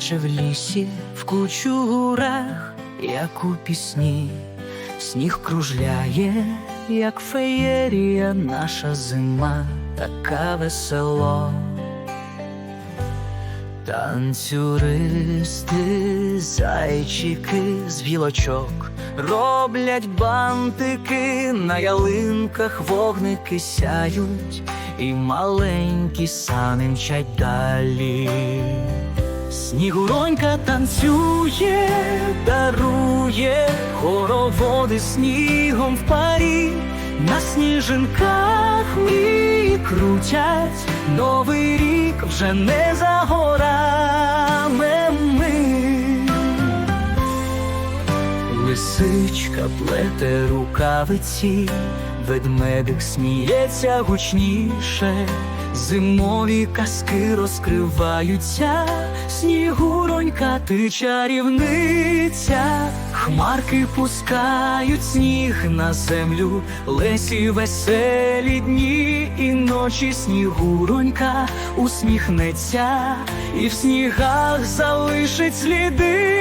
наче в лісі, в кучурах, як у пісні, сніг кружляє, як феєрія, наша зима, така весела. Танцюристи, зайчики з вілочок роблять бантики, на ялинках вогники сяють, і маленькі сани мчать далі. Снігуронька танцює, дарує хороводи снігом в парі, на сніжинках мрії крутять, новий рік вже не за горами Лисичка плете рукавиці, ведмедик сміється гучніше, зимові казки розкриваються, снігуронька, ти чарівниця, хмарки пускають сніг на землю, лесі веселі дні і ночі снігуронька усміхнеться, і в снігах залишить сліди.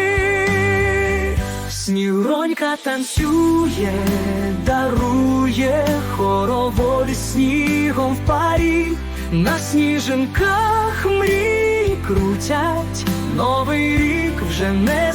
Снігуронька танцює, дарує хороводи снігом в парі, на сніжинках мрій крутять, новий рік вже не